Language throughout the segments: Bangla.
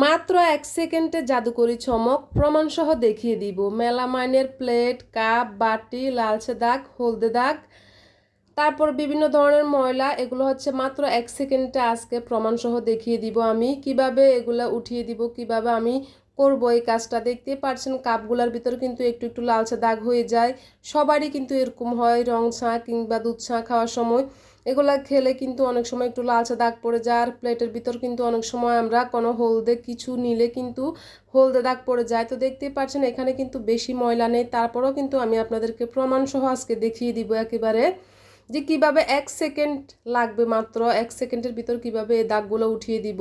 মাত্র এক সেকেন্ডে জাদুকরি চমক প্রমাণসহ দেখিয়ে দিব। মেলামাইনের প্লেট, কাপ, বাটি, লালচে দাগ, হলদে দাগ, তারপর বিভিন্ন ধরনের ময়লা, এগুলো হচ্ছে মাত্র এক সেকেন্ডে আজকে প্রমাণসহ দেখিয়ে দিব আমি। কীভাবে এগুলো উঠিয়ে দিব, কীভাবে আমি করব এই কাজটা দেখতে পারছেন, কাপগুলার ভিতর কিন্তু একটু একটু লালচে দাগ হয়ে যায়। সবারই কিন্তু এরকম হয়, রং ছাঁ কিংবা দুধ ছাঁ খাওয়ার সময়। এগুলা খেলে কিন্তু অনেক সময় একটু লালচে দাগ পড়ে যায়, আর প্লেটের ভিতর কিন্তু অনেক সময় আমরা কোনো হলদে কিছু নিলে কিন্তু হলদে দাগ পড়ে যায়। তো দেখতেই পাচ্ছেন, এখানে কিন্তু বেশি ময়লা নেই। তারপরেও কিন্তু আমি আপনাদেরকে প্রমাণসহ আজকে দেখিয়ে দিব একেবারে যে কীভাবে এক সেকেন্ড লাগবে মাত্র, এক সেকেন্ডের ভিতর কীভাবে এই দাগগুলো উঠিয়ে দিব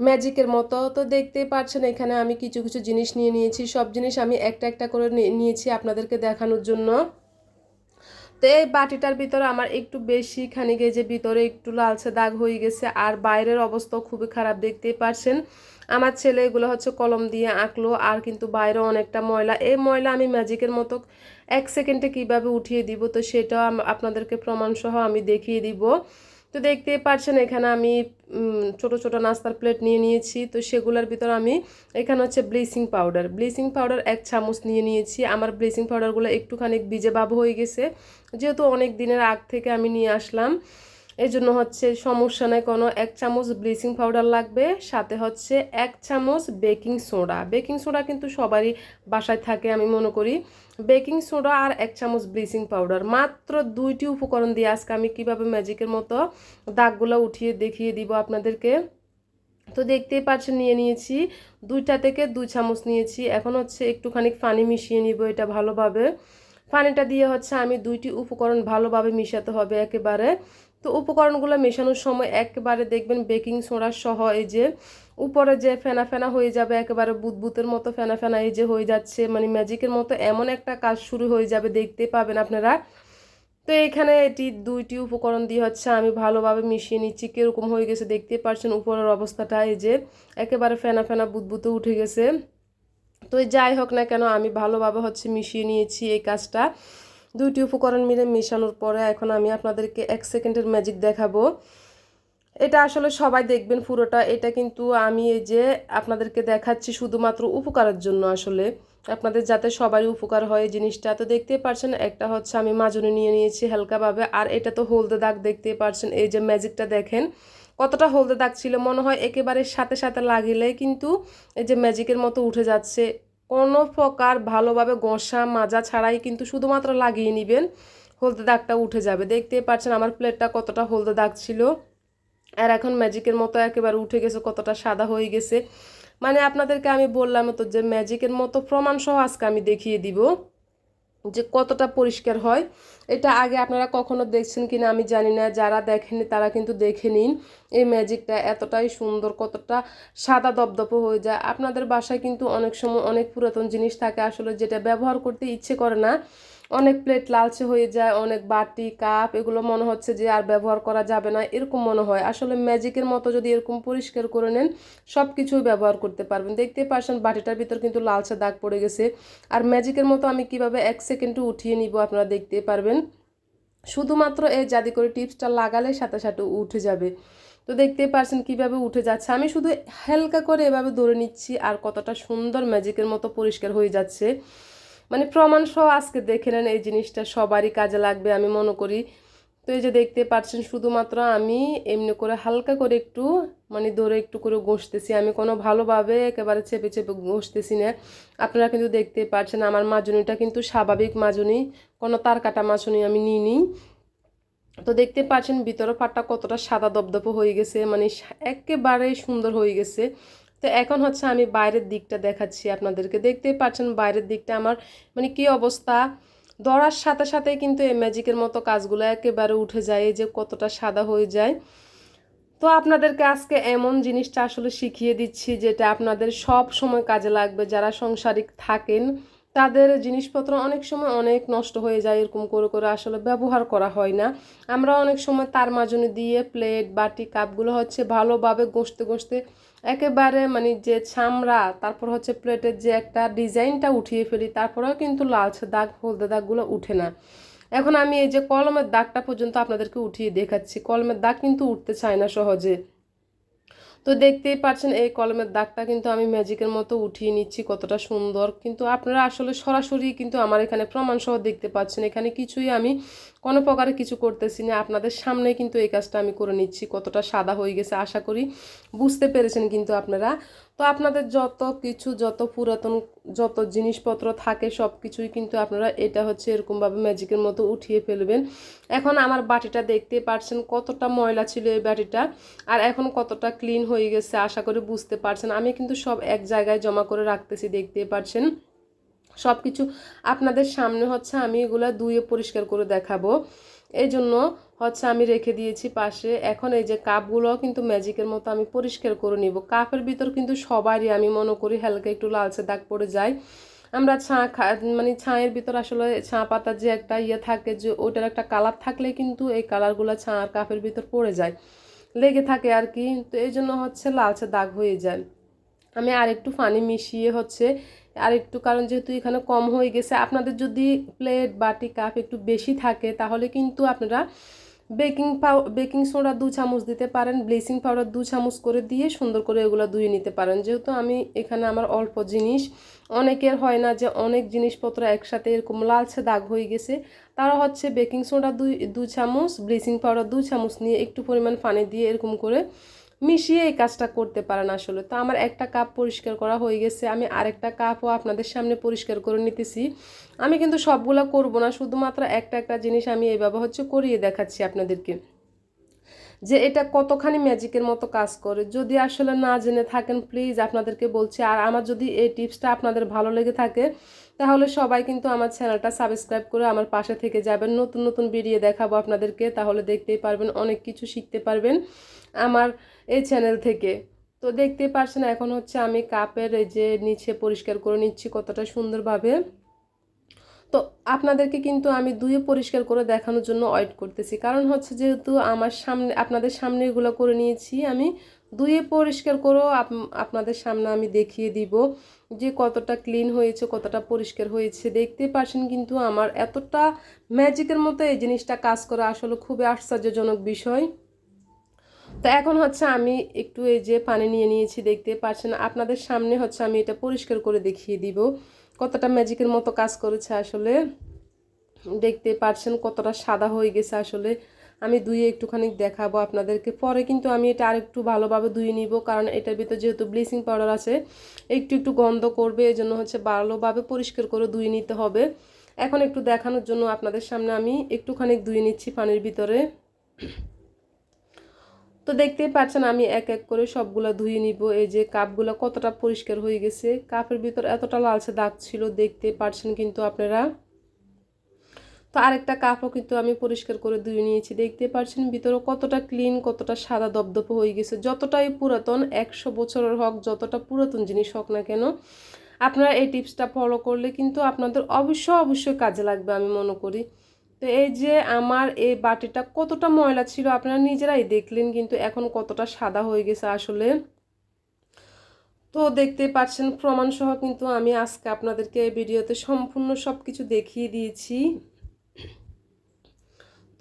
ম্যাজিকের মতো। তো দেখতেই পাচ্ছেন, এখানে আমি কিছু কিছু জিনিস নিয়ে নিয়েছি। সব জিনিস আমি একটা একটা করে নিয়েছি আপনাদেরকে দেখানোর জন্য। তো এই বাটিটার ভিতরে আমার একটু বেশি খানি যে ভিতরে একটু লালচে দাগ হয়ে গেছে, আর বাইরের অবস্থাও খুবই খারাপ, দেখতেই পারছেন। আমার ছেলে এগুলো হচ্ছে কলম দিয়ে আঁকলো, আর কিন্তু বাইরে অনেকটা ময়লা। এই ময়লা আমি ম্যাজিকের মতো এক সেকেন্ডে কীভাবে উঠিয়ে দিব, তো সেটাও আপনাদেরকে প্রমাণসহ আমি দেখিয়ে দিব। তো দেখতে পাচ্ছেন এখানে আমি ছোট ছোট নাস্তার প্লেট নিয়ে নিয়েছি। তো সেগুলোর ভিতর আমি, এখানে হচ্ছে ব্লিচিং পাউডার ব্লিচিং পাউডার এক চামচ নিয়ে নিয়েছি। আমার ব্লিচিং পাউডারগুলো একটুখানি ভিজে বাব হয়ে গেছে। যেহেতু অনেক দিনের আগ থেকে আমি নিয়ে আসলাম এই জন্য হচ্ছে সমস্যা নেই, কোনো এক চামচ ব্লিচিং পাউডার লাগবে, সাথে হচ্ছে এক চামচ বেকিং সোডা। বেকিং সোডা কিন্তু সবারই বাসায় থাকে, আমি মনে করি। বেকিং সোডা আর এক চামচ ব্লিচিং পাউডার। মাত্র দুইটি উপকরণ দিয়ে আজকে আমি কীভাবে ম্যাজিকের মতো দাগগুলো উঠিয়ে দেখিয়ে দিব আপনাদেরকে। তো দেখতেই পাচ্ছেন, নিয়ে নিয়েছি। দুইটা থেকে দুই চামচ নিয়েছি। এখন হচ্ছে একটুখানি পানি মিশিয়ে নিব এটা ভালোভাবে। পানিটা দিয়ে হচ্ছে আমি দুইটি উপকরণ ভালোভাবে মিশাতে হবে একেবারে। তো উপকরণগুলো মেশানোর সময় একেবারে দেখবেন বেকিং সোডা সহ এই যে উপরে যে ফেনা ফেনা হয়ে যাবে, একেবারে বুদবুতের মতো ফেনা ফেনা এই যে হয়ে যাচ্ছে মানে ম্যাজিকের মতো এমন একটা কাজ শুরু হয়ে যাবে দেখতে পাবেন আপনারা। তো এখানে এটি দুইটি উপকরণ দিয়ে হচ্ছে আমি ভালোভাবে মিশিয়ে নিচ্ছি, কীরকম হয়ে গেছে দেখতে পাচ্ছেন উপরের অবস্থাটা এই যে একেবারে ফেনা ফেনা বুদবুতে উঠে গেছে। তো যাই হোক না কেন আমি ভালোভাবে হচ্ছে মিশিয়ে নিয়েছি এই কাজটা। দুইটি উপকরণ মিলে মেশানোর পরে এখন আমি আপনাদেরকে এক সেকেন্ডের ম্যাজিক দেখাবো। এটা আসলে সবাই দেখবেন পুরোটা। এটা কিন্তু আমি এই যে আপনাদেরকে দেখাচ্ছি শুধুমাত্র উপকারের জন্য আসলে। আপনাদের যাতে সবারই উপকার হয় জিনিসটা। তো দেখতেই পারছেন, একটা হচ্ছে আমি মাজনে নিয়ে নিয়েছি হালকাভাবে। আর এটা তো হলদে দাগ দেখতেই পারছেন, এই যে ম্যাজিকটা দেখেন। কতটা হলদে দাগ ছিল, মনে হয় একেবারে সাথে সাথে লাগিলে কিন্তু এই যে ম্যাজিকের মতো উঠে যাচ্ছে। কোনো প্রকার ভালোভাবে ঘষা মাজা ছাড়াই কিন্তু শুধুমাত্র লাগিয়ে নেবেন। হলদে দাগটা উঠে যাবে। দেখতে পাচ্ছেন আমার প্লেটটা কতটা হলদে দাগ ছিল। আর এখন ম্যাজিকের মতো একেবারে উঠে গেছে, কতটা সাদা হয়ে গেছে। মানে আপনাদেরকে আমি বললাম তো যে ম্যাজিকের মতো প্রমাণ সহ আজকে আমি দেখিয়ে দিব। যে কতটা পরিষ্কার হয়, এটা আগে আপনারা কখনো দেখছেন কিনা আমি জানি না, যারা দেখেনি তারা কিন্তু দেখে নিন। এই ম্যাজিকটা এতটাই সুন্দর, কতটা সাদা দপদপ হয়ে যায়। আপনাদের বাসায় কিন্তু অনেক সময় অনেক পুরাতন জিনিস থাকে আসলে যেটা ব্যবহার করতে ইচ্ছে করে না। অনেক প্লেট লালচে হয়ে যায়, অনেক বাটি কাপ এগুলো মনে হচ্ছে যে আর ব্যবহার করা যাবে না, এরকম মনে হয়। আসলে ম্যাজিকের মতো যদি এরকম পরিষ্কার করে নেন সব কিছুই ব্যবহার করতে পারবেন। দেখতে পারছেন বাটিটার ভিতর কিন্তু লালচে দাগ পড়ে গেছে। আর ম্যাজিকের মতো আমি কীভাবে এক সেকেন্ডে উঠিয়ে নিব আপনারা দেখতে পারবেন। শুধুমাত্র এই করে টিপসটা লাগালে সাথে সাথে উঠে যাবে। তো দেখতেই পারছেন কীভাবে উঠে যাচ্ছে। আমি শুধু হালকা করে এভাবে ধরে নিচ্ছি আর কতটা সুন্দর ম্যাজিকের মতো পরিষ্কার হয়ে যাচ্ছে। মানে প্রমাণ সহ আজকে দেখে নেন এই জিনিসটা সবারই কাজে লাগবে, আমি মনে করি। তো এই যে দেখতে পাচ্ছেন, শুধুমাত্র আমি এমনি করে হালকা করে একটু মানে ধরে একটু করে ঘষতেছি। আমি কোনো ভালোভাবে একেবারে চেপে চেপে ঘষতেছি না। আপনারা কিন্তু দেখতে পাচ্ছেন, আমার মাজুনিটা কিন্তু স্বাভাবিক মাজুনি, কোনো তার কাটা মাজুনি আমি নিই নি তো দেখতে পাচ্ছেন ভিতরে পাটটা কতটা সাদা দপদপ হয়ে গেছে মানে একেবারে সুন্দর হয়ে গেছে। তো এখন হচ্ছে আমি বাইরের দিকটা দেখাচ্ছি আপনাদেরকে। দেখতেই পাচ্ছেন বাইরের দিকটা আমার মানে কি অবস্থা? দরার সাথে সাথে কিন্তু এই ম্যাজিকের মতো কাজগুলো একেবারে উঠে যায় যে কতটা সাদা হয়ে যায়। তো আপনাদেরকে আজকে এমন জিনিসটা আসলে শিখিয়ে দিচ্ছি যেটা আপনাদের সব সময় কাজে লাগবে। যারা সংসারিক থাকেন, তাদের জিনিসপত্র অনেক সময় অনেক নষ্ট হয়ে যায়, এরকম করে করে আসলে ব্যবহার করা হয় না। আমরা অনেক সময় তার মাজনে দিয়ে প্লেট বাটি কাপগুলো হচ্ছে ভালোভাবে ঘষতে ঘষতে একেবারে মানে যে ছামড়া তারপর হচ্ছে প্লেটের যে একটা ডিজাইনটা উঠিয়ে ফেলি, তারপরেও কিন্তু লালচে দাগ, হলদে দাগগুলো উঠে না। এখন আমি এই যে কলমের দাগটা পর্যন্ত আপনাদেরকে উঠিয়ে দেখাচ্ছি। কলমের দাগ কিন্তু উঠতে চায় না সহজে। তো দেখতেই পাচ্ছেন, এই কলমের দাগটা কিন্তু আমি ম্যাজিকের মতো উঠিয়ে নিচ্ছি, কতটা সুন্দর। কিন্তু আপনারা আসলে সরাসরি কিন্তু আমার এখানে প্রমাণসহ দেখতে পাচ্ছেন, এখানে কিছুই আমি কোনো প্রকারে কিছু করতেছি না। আপনাদের সামনে কিন্তু এই কাজটা আমি করে নিচ্ছি, কতটা সাদা হয়ে গেছে, আশা করি বুঝতে পেরেছেন কিন্তু আপনারা। তো আপনাদের যত কিছু, যত পুরাতন, যত জিনিসপত্র থাকে সব কিছুই কিন্তু আপনারা এটা হচ্ছে এরকমভাবে ম্যাজিকের মতো উঠিয়ে ফেলবেন। এখন আমার বাটিটা দেখতে পারছেন কতটা ময়লা ছিল এই বাটিটা আর এখন কতটা ক্লিন হয়ে গেছে আশা করে বুঝতে পারছেন। আমি কিন্তু সব এক জায়গায় জমা করে রাখতেছি দেখতে পারছেন। সব কিছু আপনাদের সামনে হচ্ছে আমি এগুলো ধুয়ে পরিষ্কার করে দেখাবো। এই জন্য হচ্ছে আমি রেখে দিয়েছি পাশে। এখন এই যে কাপগুলো কিন্তু ম্যাজিকের মতো আমি পরিষ্কার করে নিব। কাপের ভিতর কিন্তু সবারই আমি মনে করি হালকা একটু লালচে দাগ পড়ে যায়। আমরা ছা মানে ছাঁয়ের ভিতর আসলে ছা পাতার যে একটা ইয়ে থাকে যে ওটার একটা কালার থাকলে কিন্তু এই কালারগুলো ছা আর কাপের ভিতর পড়ে যায়। লেগে থাকে আর কি। তো এই জন্য হচ্ছে লালচে দাগ হয়ে যায়। আমি আরেকটু পানি মিশিয়ে হচ্ছে আর একটু কারণ যেহেতু এখানে কম হয়ে গেছে, আপনাদের যদি প্লেট বাটি কাপ একটু বেশি থাকে, তাহলে কিন্তু আপনারা বেকিং পাউ বেকিং সোডা দু চামচ দিতে পারেন, ব্লিচিং পাউডার দু চামচ করে দিয়ে সুন্দর করে এগুলো ধুয়ে নিতে পারেন। যেহেতু আমি এখানে আমার অল্প জিনিস, অনেকের হয় না যে অনেক জিনিসপত্র একসাথে এরকম লালচে দাগ হয়ে গেছে, তারা হচ্ছে বেকিং সোডা দুই, দু চামচ, ব্লিচিং পাউডার দু চামচ নিয়ে একটু পরিমাণ পানি দিয়ে এরকম করে মিশিয়ে এই কাজটা করতে পারেন আসলে। তো আমার একটা কাপ পরিষ্কার করা হয়ে গেছে। আমি আরেকটা কাপও আপনাদের সামনে পরিষ্কার করে নিতেছি। আমি কিন্তু সবগুলো করব না, শুধুমাত্র একটা একটা জিনিস আমি এইভাবে হচ্ছে করিয়ে দেখাচ্ছি আপনাদেরকে। যে এটা কতখানি ম্যাজিকের মতো কাজ করে। যদি আসলে না জেনে থাকেন প্লিজ আপনাদেরকে বলছি। আর আমার যদি এই টিপসটা আপনাদের ভালো লেগে থাকে তাহলে সবাই কিন্তু আমার চ্যানেলটা সাবস্ক্রাইব করে আমার পাশে থেকে যাবেন। নতুন নতুন ভিডিও দেখাবো আপনাদেরকে, তাহলে দেখতেই পারবেন, অনেক কিছু শিখতে পারবেন আমার এই চ্যানেল থেকে। তো দেখতেই পারছেন, এখন হচ্ছে আমি কাপের এই যে নিচে পরিষ্কার করে নিচ্ছি কতটা সুন্দরভাবে। তো আপনাদেরকে কিন্তু আমি দুয়ে পরিষ্কার করে দেখানোর জন্য ওয়েট করতেছি। কারণ হচ্ছে যেহেতু আমার সামনে, আপনাদের সামনে এগুলো করে নিয়েছি আমি। দুয়ে পরিষ্কার করেও আপনাদের সামনে আমি দেখিয়ে দিব যে কতটা ক্লিন হয়েছে, কতটা পরিষ্কার হয়েছে। দেখতে পাচ্ছেন কিন্তু আমার এতটা ম্যাজিকের মতো এই জিনিসটা কাজ করা আসলে খুবই আশ্চর্যজনক বিষয়। তো এখন হচ্ছে আমি একটু এই যে পানি নিয়ে নিয়েছি, দেখতে পাচ্ছেন আপনাদের সামনে হচ্ছে আমি এটা পরিষ্কার করে দেখিয়ে দিব। কতটা ম্যাজিকের মতো কাজ করেছে আসলে। দেখতে পাচ্ছেন কতটা সাদা হয়ে গেছে আসলে। আমি ধুয়ে একটুখানি দেখাবো আপনাদেরকে। পরে কিন্তু আমি এটা আরেকটু ভালোভাবে ধুয়ে নিব, কারণ এটার ভিতরে যেহেতু ব্লিচিং পাউডার আছে, একটু একটু গন্ধ করবে এই জন্য হচ্ছে ভালোভাবে পরিষ্কার করে ধুয়ে নিতে হবে। এখন একটু দেখানোর জন্য আপনাদের সামনে আমি একটুখানি ধুয়ে নিচ্ছি পানির ভিতরে। তো দেখতেই পাচ্ছেন আমি এক এক করে সবগুলো ধুয়ে নিব। এই যে কাপগুলো কতটা পরিষ্কার হয়ে গেছে, কাপের ভিতর এতটা লালচে দাগ ছিল, দেখতে পাচ্ছেন কিন্তু আপনারা। তো আরেকটা কাপও কিন্তু আমি পরিষ্কার করে ধুয়ে নিয়েছি। দেখতে পাচ্ছেন ভিতরে কতটা ক্লিন কতটা সাদা দপদপ হয়ে গেছে। যতটাই পুরাতন, একশো বছরের হোক, যতটা পুরাতন জিনিস হোক না কেন, আপনারা এই টিপসটা ফলো করলে কিন্তু আপনাদের অবশ্যই অবশ্যই কাজে লাগবে আমি মনে করি। তো এই যে আমার এই বাটিটা কতটা ময়লা ছিল আপনারা নিজেরাই দেখলেন কিন্তু এখন কতটা সাদা হয়ে গেছে আসলে। তো দেখতে পাচ্ছেন প্রমাণসহ কিন্তু আমি আজকে আপনাদেরকে এই ভিডিওতে সম্পূর্ণ সব কিছু দেখিয়ে দিয়েছি।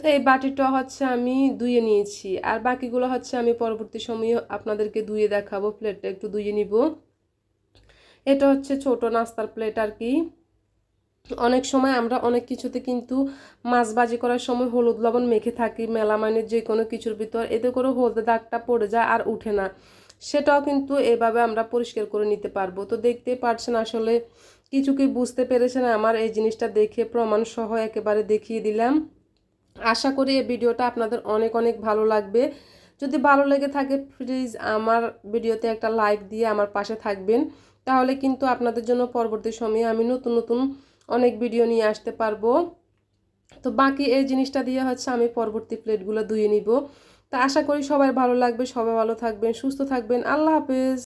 তো এই বাটিটা হচ্ছে আমি ধুয়ে নিয়েছি। আর বাকিগুলো হচ্ছে আমি পরবর্তী সময়ে আপনাদেরকে ধুয়ে দেখাবো, প্লেটটা একটু ধুয়ে নিব। এটা হচ্ছে ছোট নাস্তার প্লেট আর কি। অনেক সময় আমরা অনেক কিছুতে কিন্তু মাছ বাজি করার সময় হলুদ লবণ মেখে থাকি মেলা মেলামাইনের যে কোনো কিছুর ভিতর। এতে করে হলদে দাগটা পড়ে যায় আর উঠে না। সেটাও কিন্তু এভাবে আমরা পরিষ্কার করে নিতে পারব। তো দেখতে পারছেন আসলে কিছু কি বুঝতে পেরেছেন? আমার এই জিনিসটা দেখে প্রমাণ সহ একেবারে দেখিয়ে দিলাম। আশা করি এই ভিডিওটা আপনাদের অনেক অনেক ভালো লাগবে। যদি ভালো লেগে থাকে প্লিজ আমার ভিডিওতে একটা লাইক দিয়ে আমার পাশে থাকবেন। তাহলে কিন্তু আপনাদের জন্য পরবর্তী সময়ে আমি নতুন নতুন অনেক ভিডিও নিয়ে আসতে পারব। তো বাকি এই জিনিসটা দিয়ে হচ্ছে আমি পরবর্তী প্লেটগুলো ধুয়ে নিব। তা আশা করি সবাই ভালো লাগবে, সবাই ভালো থাকবেন, সুস্থ থাকবেন। আল্লাহ হাফেজ।